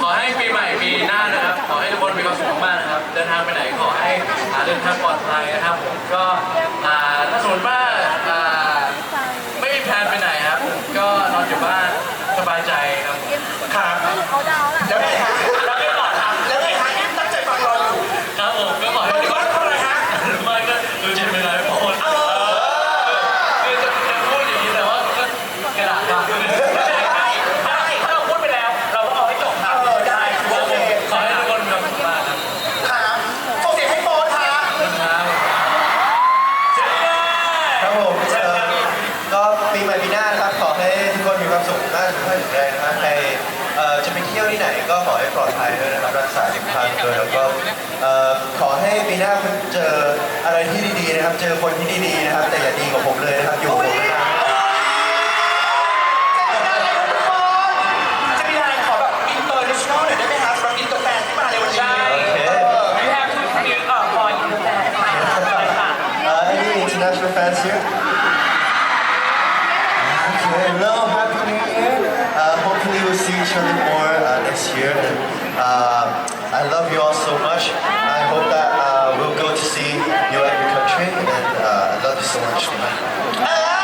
ขอให้ปีใหม่ปีหน้านะครับ ขอให้ทุกคนมีความสุขมากๆนะครับ เดินทางไปไหนขอให้อ่าเดินทางปลอดภัยนะครับผมก็ถ้าสมมติว่า หม่ปีหน้านะครับขอให้ทุกคนมีความสุขมากสุขภาพแข็งแรงนะครับใครเอ่อจะไปเที่ยวที่ไหนก็ขอให้ปลอดภัยด้วยนะครับรักษาสุขภาพด้วยแล้วก็เอ่อขอให้ปีหน้าคุณเจออะไรที่ดีๆนะครับ เจอคนที่ดีๆนะครับ แต่อย่าดีกว่าผมเลยนะครับอยู่กับผมนานจะมีอะไรขอแบบอินเตอร์เนชั่นแนลหน่อยได้ไหมครับสำหรับอินเตอร์แฟนที่มาในวันนี้ๆโอเค You have to clear up for you ค่ะ Uh, any international fans here? Hello, Happy New Year. Uh, hopefully we'll see each other more uh, next year. And uh, I love you all so much. I hope that uh, we'll go to see you at your country. And uh, I love you so much. Ah!